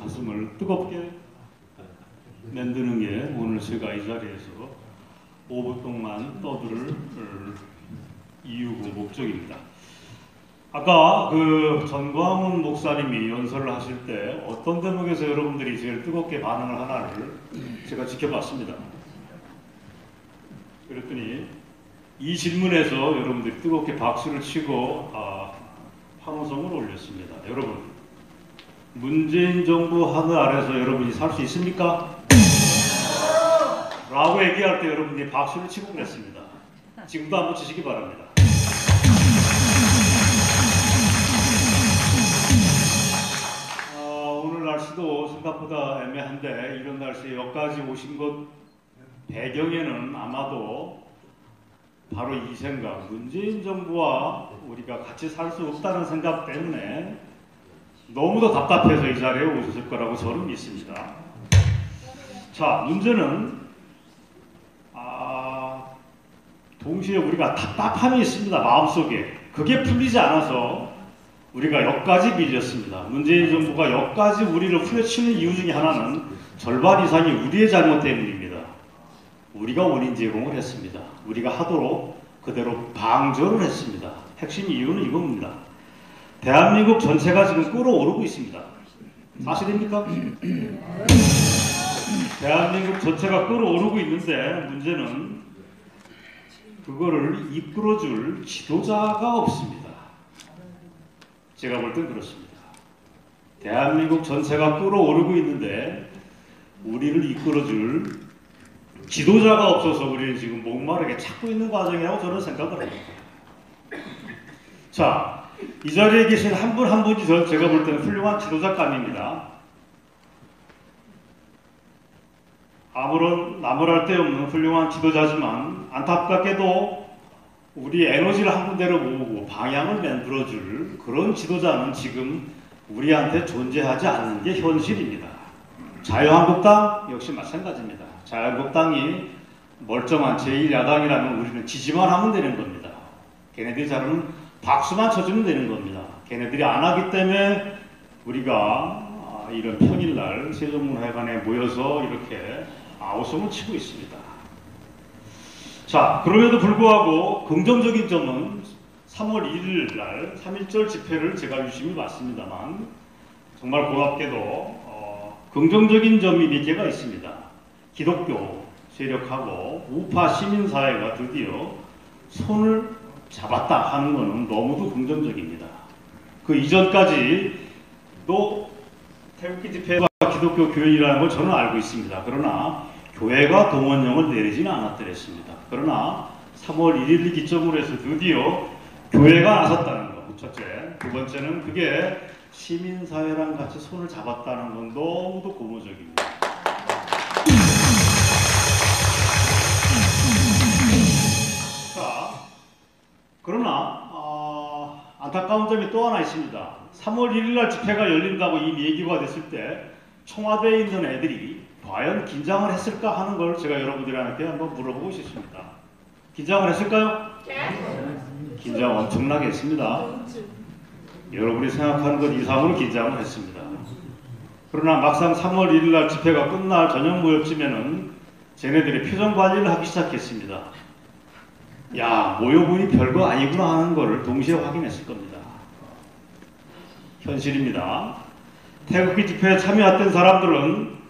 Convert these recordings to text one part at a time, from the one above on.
가슴을 뜨겁게 만드는 게 오늘 제가 이 자리에서 5분 동안 떠들 이유고 목적입니다. 아까 그 전광훈 목사님이 연설을 하실 때 어떤 대목에서 여러분들이 제일 뜨겁게 반응을 하나를 제가 지켜봤습니다. 그랬더니 이 질문에서 여러분들이 뜨겁게 박수를 치고 아, 환호성을 올렸습니다. 여러분, 문재인 정부 하늘 아래서 여러분이 살 수 있습니까? 라고 얘기할 때 여러분들이 박수를 치고 그랬습니다. 지금도 한번 치시기 바랍니다. 아, 오늘 날씨도 생각보다 애매한데 이런 날씨에 여기까지 오신 것 배경에는 아마도 바로 이 생각, 문재인 정부와 우리가 같이 살 수 없다는 생각 때문에 너무도 답답해서 이 자리에 오셨을 거라고 저는 믿습니다. 자, 문제는 아, 동시에 우리가 답답함이 있습니다. 마음속에. 그게 풀리지 않아서 우리가 여기까지 밀렸습니다. 문재인 정부가 여기까지 우리를 후려치는 이유 중에 하나는 절반 이상이 우리의 잘못 때문입니다. 우리가 원인 제공을 했습니다. 우리가 하도록 그대로 방조를 했습니다. 핵심 이유는 이겁니다. 대한민국 전체가 지금 끓어오르고 있습니다. 사실입니까? 대한민국 전체가 끓어오르고 있는데 문제는 그거를 이끌어줄 지도자가 없습니다. 제가 볼 땐 그렇습니다. 대한민국 전체가 끓어오르고 있는데 우리를 이끌어줄 지도자가 없어서 우리는 지금 목마르게 찾고 있는 과정이라고 저는 생각을 합니다. 자, 이 자리에 계신 한 분한 분이 저 제가 볼 때는 훌륭한 지도자감입니다. 아무런 나무랄 데 없는 훌륭한 지도자지만 안타깝게도 우리 에너지를 한 군데로 모으고 방향을 만들어줄 그런 지도자는 지금 우리한테 존재하지 않는 게 현실입니다. 자유한국당 역시 마찬가지입니다. 자유한국당이 멀쩡한 제1야당이라면 우리는 지지만 하면 되는 겁니다. 걔네들이 잘하면 박수만 쳐주면 되는 겁니다. 걔네들이 안 하기 때문에 우리가 이런 평일날 세종문화회관에 모여서 이렇게 아우성을 치고 있습니다. 자, 그럼에도 불구하고 긍정적인 점은 3월 1일 날 3.1절 집회를 제가 유심히 봤습니다만 정말 고맙게도 어, 긍정적인 점이 몇 개가 있습니다. 기독교 세력하고 우파 시민사회가 드디어 손을 잡았다 하는 것은 너무도 긍정적입니다. 그 이전까지도 태극기 집회가 기독교 교인이라는 걸 저는 알고 있습니다. 그러나 교회가 동원령을 내리지는 않았더랬습니다. 그러나 3월 1일 기점으로 해서 드디어 교회가 나섰다는 것. 첫째. 두 번째는 그게 시민사회랑 같이 손을 잡았다는 건 너무도 고무적입니다. 안타까운 점이 또 하나 있습니다. 3월 1일 날 집회가 열린다고 이미 얘기가 됐을 때 청와대에 있는 애들이 과연 긴장을 했을까 하는 걸 제가 여러분들한테 한번 물어보고 싶습니다. 긴장을 했을까요? 긴장 엄청나게 했습니다. 여러분이 생각하는 것 이상으로 긴장을 했습니다. 그러나 막상 3월 1일 날 집회가 끝날 저녁 무렵쯤에는 쟤네들이 표정 관리를 하기 시작했습니다. 야, 모여보니 별거 아니구나 하는 것을 동시에 확인했을 겁니다. 현실입니다. 태극기 집회에 참여했던 사람들은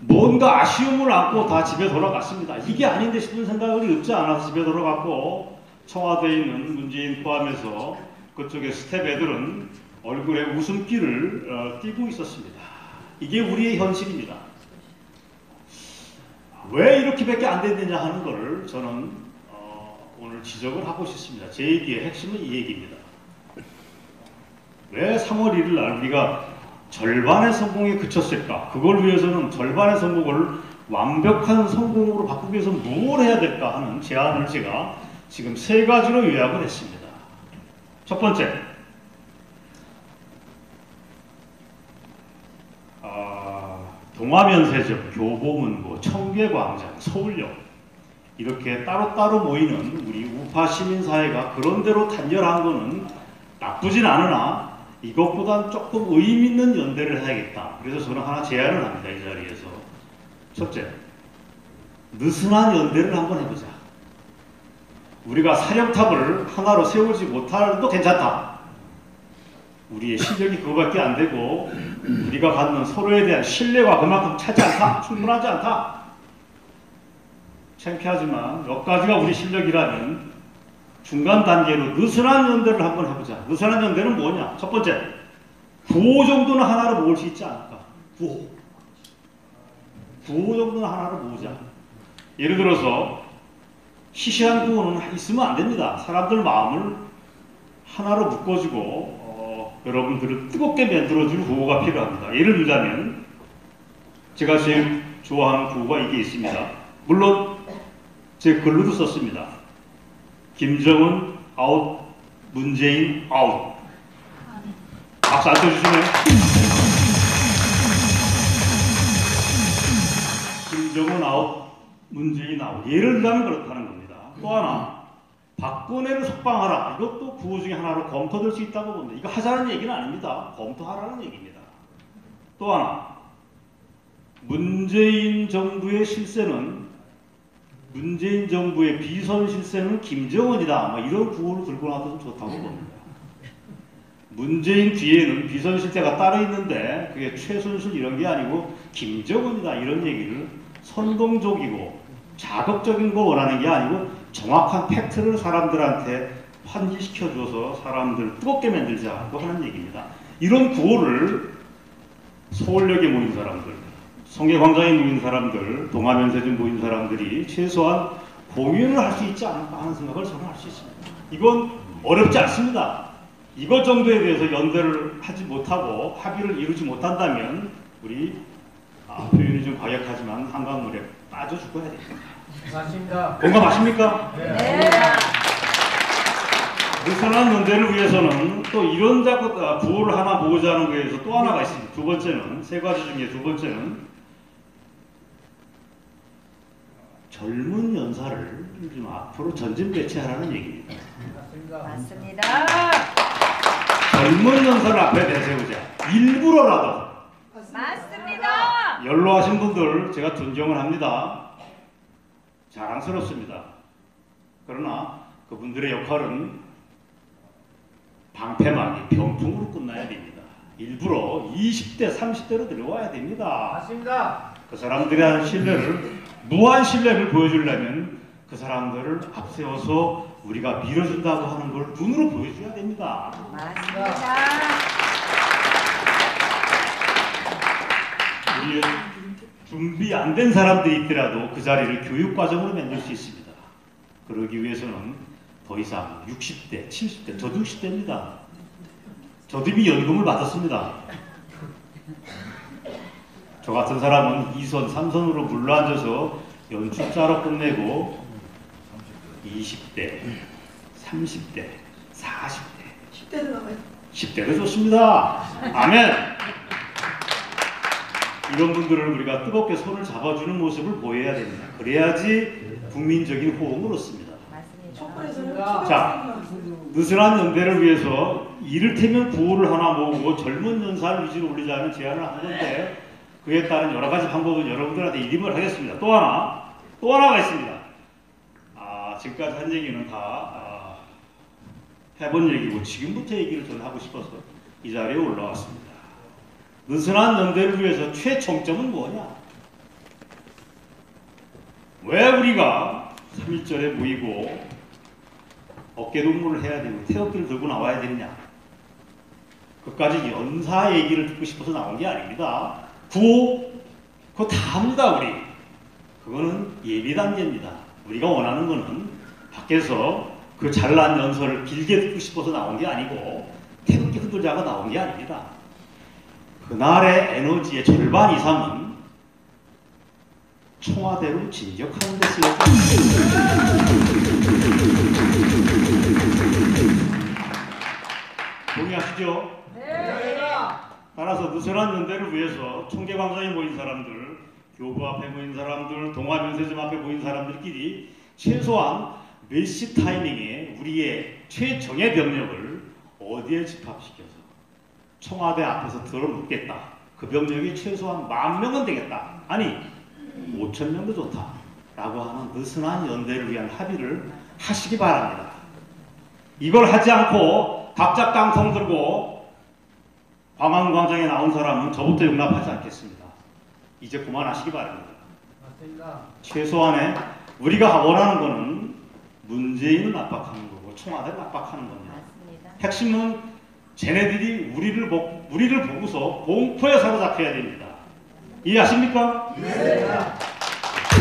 뭔가 아쉬움을 안고 다 집에 돌아갔습니다. 이게 아닌데 싶은 생각이 없지 않아서 집에 돌아갔고 청와대에 있는 문재인 포함해서 그쪽의 스텝 애들은 얼굴에 웃음기를 어, 띄고 있었습니다. 이게 우리의 현실입니다. 왜 이렇게밖에 안 됐느냐 하는 것을 저는 어, 오늘 지적을 하고 싶습니다. 제 얘기의 핵심은 이 얘기입니다. 왜 3월 1일 날 우리가 절반의 성공에 그쳤을까? 그걸 위해서는 절반의 성공을 완벽한 성공으로 바꾸기 위해서 무엇을 해야 될까 하는 제안을 제가 지금 세 가지로 요약을 했습니다. 첫 번째, 아, 동화면세점, 교보문고, 청계광장, 서울역 이렇게 따로따로 모이는 우리 우파 시민사회가 그런대로 단결한 거는 나쁘진 않으나 이것보단 조금 의미 있는 연대를 해야겠다. 그래서 저는 하나 제안을 합니다. 이 자리에서. 첫째, 느슨한 연대를 한번 해보자. 우리가 사령탑을 하나로 세우지 못하도 괜찮다. 우리의 실력이 그거밖에 안 되고 우리가 갖는 서로에 대한 신뢰가 그만큼 차지 않다. 충분하지 않다. 창피하지만 몇 가지가 우리 실력이라면 중간 단계로 느슨한 연대를 한번 해보자. 느슨한 연대는 뭐냐? 첫 번째, 구호 정도는 하나로 모을 수 있지 않을까? 구호. 구호 정도는 하나로 모으자. 예를 들어서 시시한 구호는 있으면 안 됩니다. 사람들 마음을 하나로 묶어주고 어, 여러분들을 뜨겁게 만들어줄 구호가 필요합니다. 예를 들자면 제가 제일 좋아하는 구호가 이게 있습니다. 물론 제 글로도 썼습니다. 김정은 아웃, 문재인 아웃. 박수 안 쳐주시네요. 김정은 아웃, 문재인 아웃. 예를 들자면 그렇다는 겁니다. 또 하나, 박근혜를 석방하라. 이것도 구호 중에 하나로 검토될 수 있다고 봅니다. 이거 하자는 얘기는 아닙니다. 검토하라는 얘기입니다. 또 하나, 문재인 정부의 실세는 문재인 정부의 비선 실세는 김정은이다. 뭐 이런 구호를 들고 나도 좀 좋다고 봅니다. 문재인 뒤에는 비선 실세가 따로 있는데 그게 최순실 이런 게 아니고 김정은이다 이런 얘기를 선동적이고 자극적인 거 원하는 게 아니고 정확한 팩트를 사람들한테 환기시켜 줘서 사람들 뜨겁게 만들자고 하는 얘기입니다. 이런 구호를 서울역에 모인 사람들, 성계광장에 모인 사람들, 동아면세점 모인 사람들이 최소한 공유를 할 수 있지 않을까 하는 생각을 저는 할 수 있습니다. 이건 어렵지 않습니다. 이것 정도에 대해서 연대를 하지 못하고 합의를 이루지 못한다면 우리 아, 표현이 좀 과격하지만 한강물에 빠져 죽어야 됩니다. 맞습니다. 공감하십니까? 네. 느슨한 연대를 위해서는 또 이런 자꾸 아, 구호를 하나 모으자는 거에서 또 하나가 있습니다. 두 번째는 세 가지 중에 두 번째는 젊은 연사를 좀 앞으로 전진 배치하라는 얘기입니다. 맞습니다. 맞습니다. 젊은 연사를 앞에 내세우자. 일부러라도 맞습니다. 연로하신 분들 제가 존경을 합니다. 자랑스럽습니다. 그러나 그분들의 역할은 방패막이 병풍으로 끝나야 됩니다. 일부러 20대, 30대로 들어와야 됩니다. 맞습니다. 그 사람들에 대한 신뢰를 무한 신뢰를 보여주려면 그 사람들을 앞세워서 우리가 밀어준다고 하는 걸 눈으로 보여줘야 됩니다. 맞습니다. 우리 준비 안 된 사람들이 있더라도 그 자리를 교육 과정으로 만들 수 있습니다. 그러기 위해서는 더 이상 60대, 70대, 저도 60대입니다. 저도 이미 연금을 받았습니다. 저 같은 사람은 2선, 3선으로 물러앉아서 연출자로 끝내고 20대, 30대, 40대, 10대도 나와요. 10대도 좋습니다. 아멘. 이런 분들을 우리가 뜨겁게 손을 잡아주는 모습을 보여야 됩니다. 그래야지 국민적인 호응을 얻습니다. 자. 느슨한 연대를 위해서 이를테면 구호를 하나 모으고 젊은 연사를 위주로 올리자는 제안을 한 건데 그에 따른 여러 가지 방법은 여러분들한테 이름을 하겠습니다. 또 하나, 또 하나가 있습니다. 아, 지금까지 한 얘기는 다 아, 해본 얘기고 지금부터 얘기를 저는 하고 싶어서 이 자리에 올라왔습니다. 느슨한 연대를 위해서 최종점은 뭐냐? 왜 우리가 3.1절에 모이고 어깨 동무를 해야 되고 태극기를 들고 나와야 되느냐? 그까지 연사 얘기를 듣고 싶어서 나온 게 아닙니다. 구호 그거 다 합니다 우리. 그거는 예비 단계입니다. 우리가 원하는 거는 밖에서 그 잘난 연설을 길게 듣고 싶어서 나온 게 아니고 태극기 흔들자고 나온 게 아닙니다. 그날의 에너지의 절반 이상은 청와대로 진격하는 데 쓰였습니다. 동의하시죠? 네. 따라서 느슨한 연대를 위해서 청계광장에 모인 사람들, 교부 앞에 모인 사람들, 동아면세점 앞에 모인 사람들끼리 최소한 몇 시 타이밍에 우리의 최정예 병력을 어디에 집합시켜서 청와대 앞에서 들어놓겠다. 그 병력이 최소한 만 명은 되겠다. 아니 5천 명도 좋다. 라고 하는 느슨한 연대를 위한 합의를 하시기 바랍니다. 이걸 하지 않고 각작깡통 들고 광화문광장에 나온 사람은 저부터 용납하지 않겠습니다. 이제 그만하시기 바랍니다. 맞습니다. 최소한의 우리가 원하는 거는 문재인을 압박하는 거고 청와대를 압박하는 겁니다. 맞습니다. 핵심은 쟤네들이 우리를 보, 우리를 보고서 공포에 사로잡혀야 됩니다. 이해하십니까?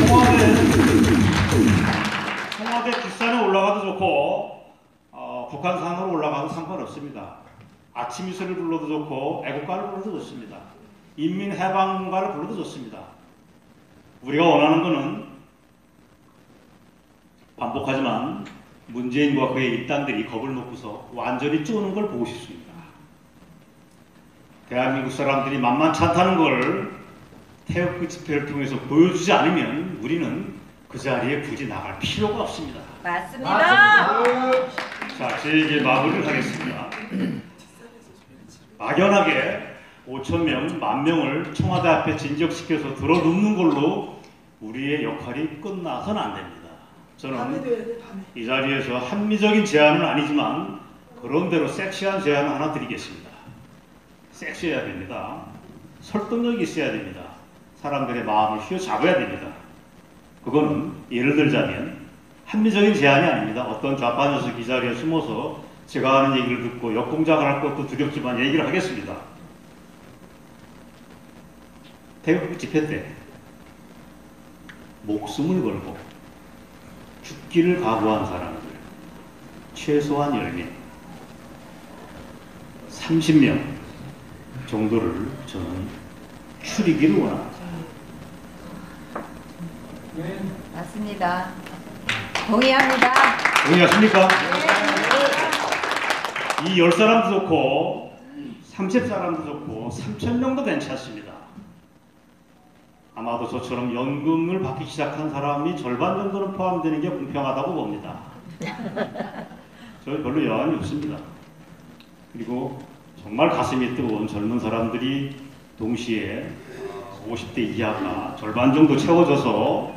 청와대 청와대 뒷산에 올라가도 좋고 어, 북한산으로 올라가도 상관없습니다. 아침 이슬을 불러도 좋고 애국가를 불러도 좋습니다. 인민해방가를 불러도 좋습니다. 우리가 원하는 것은 반복하지만 문재인과 그의 일당들이 겁을 먹고서 완전히 쪼는 걸 보고 싶습니다. 대한민국 사람들이 만만치 않다는 걸 태극기 집회를 통해서 보여주지 않으면 우리는 그 자리에 굳이 나갈 필요가 없습니다. 맞습니다. 자, 제 얘기 마무리를 하겠습니다. 막연하게 5천 명, 만 명을 청와대 앞에 진적시켜서 들어눕는 걸로 우리의 역할이 끝나서는 안 됩니다. 저는 이 자리에서 합리적인 제안은 아니지만 그런대로 섹시한 제안 하나 드리겠습니다. 섹시해야 됩니다. 설득력이 있어야 됩니다. 사람들의 마음을 휘어잡아야 됩니다. 그거는 예를 들자면 합리적인 제안이 아닙니다. 어떤 좌파 녀석이 이 자리에 숨어서 제가 하는 얘기를 듣고 역공작을 할 것도 두렵지만 얘기를 하겠습니다. 태극기 집회 때 목숨을 걸고 죽기를 각오한 사람들 최소한 10명 30명 정도를 저는 추리기를 원합니다. 맞습니다. 동의합니다. 동의하십니까? 이 10사람도 좋고 30사람도 좋고 3천명도 괜찮습니다. 아마도 저처럼 연금을 받기 시작한 사람이 절반 정도는 포함되는 게 공평하다고 봅니다. 저 별로 여한이 없습니다. 그리고 정말 가슴이 뜨거운 젊은 사람들이 동시에 50대 이하가 절반 정도 채워져서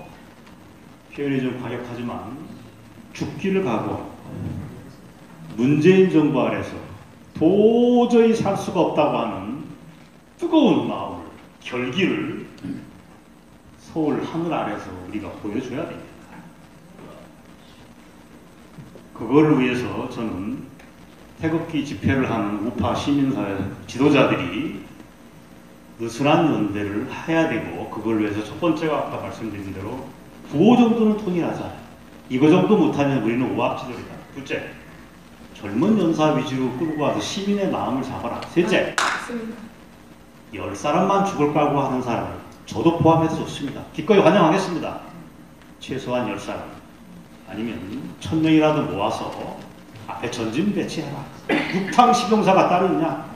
표현이 좀 과격하지만 죽기를 각오 문재인 정부 아래서 도저히 살 수가 없다고 하는 뜨거운 마음을 결기를 서울 하늘 아래서 우리가 보여줘야 됩니다. 그거를 위해서 저는 태극기 집회를 하는 우파 시민사회 지도자들이 느슨한 연대를 해야 되고 그걸 위해서 첫 번째가 아까 말씀드린 대로 구호 정도는 통일하자. 이거 정도 못하면 우리는 오합지졸이다. 둘째, 젊은 연사 위주로 끌고 가서 시민의 마음을 잡아라. 셋째, 열 사람만 죽을 까고 하는 사람을 저도 포함해서 좋습니다. 기꺼이 환영하겠습니다. 최소한 열 사람 아니면 천 명이라도 모아서 앞에 전진 배치해라. 육탕 시병사가 따로 있냐?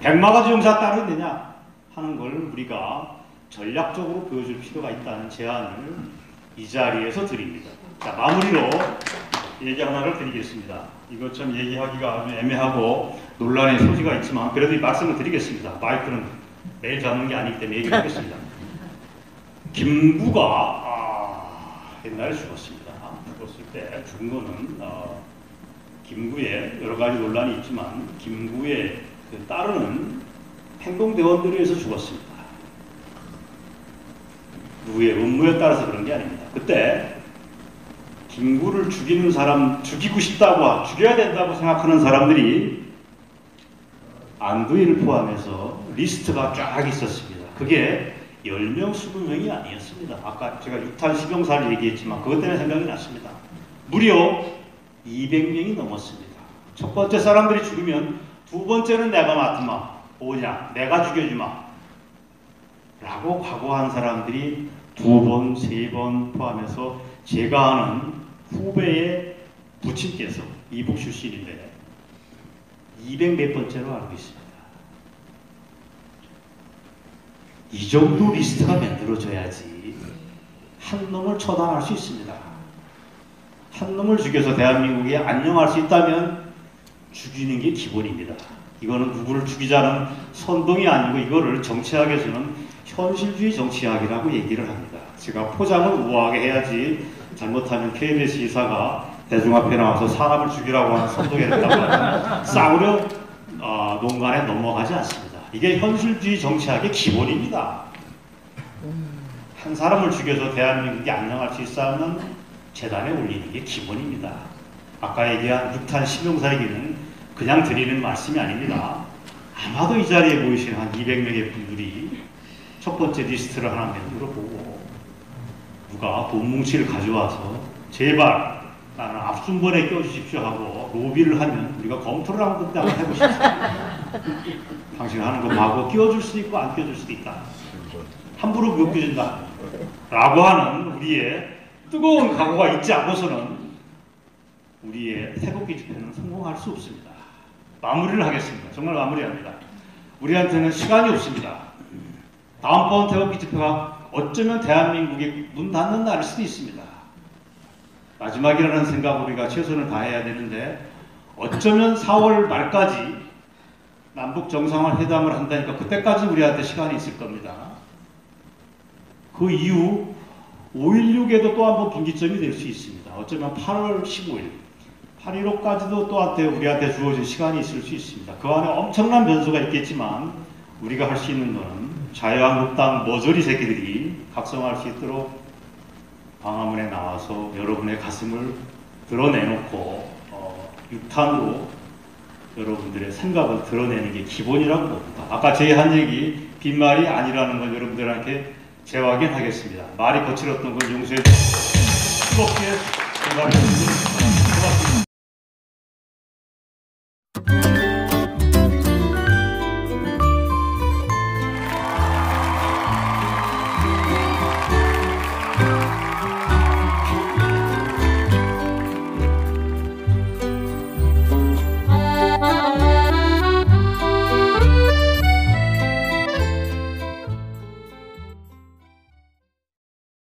백마가지 용사 따로 있느냐? 하는 걸 우리가 전략적으로 보여줄 필요가 있다는 제안을 이 자리에서 드립니다. 자 마무리로 얘기 하나를 드리겠습니다. 이거 좀 얘기하기가 아주 애매하고 논란의 소지가 있지만 그래도 이 말씀을 드리겠습니다. 마이크는 매일 잡는 게 아니기 때문에 얘기하겠습니다. 김구가 아, 옛날에 죽었습니다. 죽었을 때 죽은 거는 어, 김구의 여러 가지 논란이 있지만 김구의 그 따르는 행동대원들에 의해서 죽었습니다. 누구의 음모에 따라서 그런 게 아닙니다. 그때 김구를 죽이는 사람, 죽이고 싶다고, 하- 죽여야 된다고 생각하는 사람들이 안두희를 포함해서 리스트가 쫙 있었습니다. 그게 10명, 20명이 아니었습니다. 아까 제가 육탄 시병사를 얘기했지만 그것 때문에 생각이 났습니다. 무려 200명이 넘었습니다. 첫 번째 사람들이 죽으면 두 번째는 내가 맡으마. 뭐냐? 내가 죽여주마. 라고 각오한 사람들이 두 번, 세 번 포함해서 제가 아는 후배의 부친께서 이북 출신인데 200몇 번째로 알고 있습니다. 이 정도 리스트가 만들어져야지 한 놈을 처단할 수 있습니다. 한 놈을 죽여서 대한민국이 안녕할 수 있다면 죽이는 게 기본입니다. 이거는 누구를 죽이자는 선동이 아니고 이거를 정치학에서는 현실주의 정치학이라고 얘기를 합니다. 제가 포장을 우아하게 해야지 잘못하면 KBS 이사가 대중 앞에 나와서 사람을 죽이라고 하는 선동을 했다고 싸우려 어, 농간에 넘어가지 않습니다. 이게 현실주의 정치학의 기본입니다. 한 사람을 죽여서 대한민국이 안녕할 수 있다면 재단에 올리는 게 기본입니다. 아까 얘기한 육탄 신용사 얘기는 그냥 드리는 말씀이 아닙니다. 아마도 이 자리에 모이신 한 200명의 분들이 첫 번째 리스트를 하나 만들어 누가 돈 뭉치를 가져와서 제발 나는 앞순번에 껴주십시오 하고 로비를 하면 우리가 검토를 한번 그때 한번 해보십시오. 당신 하는 거 마구 끼워줄 수도 있고 안 끼워줄 수도 있다. 함부로 못 끼워준다. 라고 하는 우리의 뜨거운 각오가 있지 않고서는 우리의 태극기 집회는 성공할 수 없습니다. 마무리를 하겠습니다. 정말 마무리합니다. 우리한테는 시간이 없습니다. 다음번 태극기 집회가 어쩌면 대한민국이 문 닫는 날일 수도 있습니다. 마지막이라는 생각 우리가 최선을 다해야 되는데 어쩌면 4월 말까지 남북 정상회담을 한다니까 그때까지 우리한테 시간이 있을 겁니다. 그 이후 5.16에도 또 한 번 분기점이 될 수 있습니다. 어쩌면 8월 15일, 8.15까지도 또한테 우리한테 주어진 시간이 있을 수 있습니다. 그 안에 엄청난 변수가 있겠지만 우리가 할 수 있는 것은 자유한국당 머저리 새끼들이 각성할 수 있도록 광화문에 나와서 여러분의 가슴을 드러내놓고 어, 육탄으로 여러분들의 생각을 드러내는 게 기본이라고 봅니다. 아까 제한 얘기 빈말이 아니라는 걸 여러분들한테 재확인하겠습니다. 말이 거칠었던 걸 용서해 주시고 뜨겁게 생각해 주시고